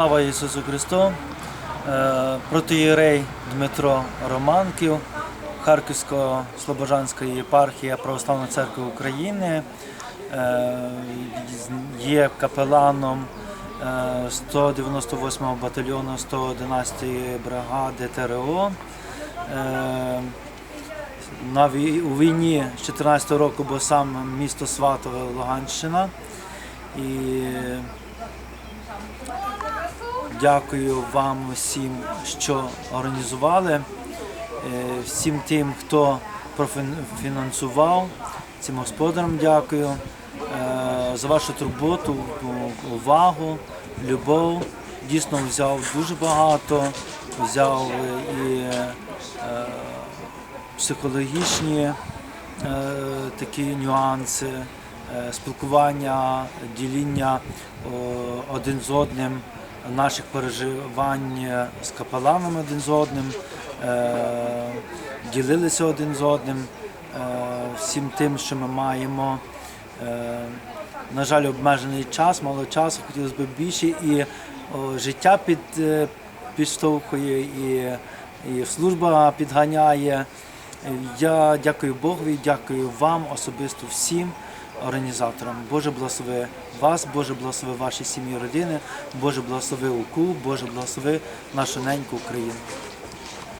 Слава Ісусу Христу! Е, Протиєрей Дмитро Романків, Харківсько-Слобожанської єпархії Православної церкви України, е, є капеланом е, 198 батальйону 111-ї бригади ТРО. Е, у війні з 14 року був сам місто Сватове, Луганщина. І Дякую вам всім, що організували, е, всім тим, хто профінансував, цим господарям дякую е, за вашу турботу, увагу, любов. Дійсно взяв дуже багато, взяв і е, психологічні такі нюанси, спілкування, діління один з одним наших переживань з капеланами один з одним, е, ділилися один з одним е, всім тим, що ми маємо. Е, на жаль, обмежений час, мало часу, хотілося б більше, і життя під, підштовхує, і, і служба підганяє. Я дякую Богові, дякую вам особисто всім організаторам. Боже благослови вас, Боже благослови ваші сім'ї, родини, Боже благослови УКУ, Боже благослови нашу неньку Україну.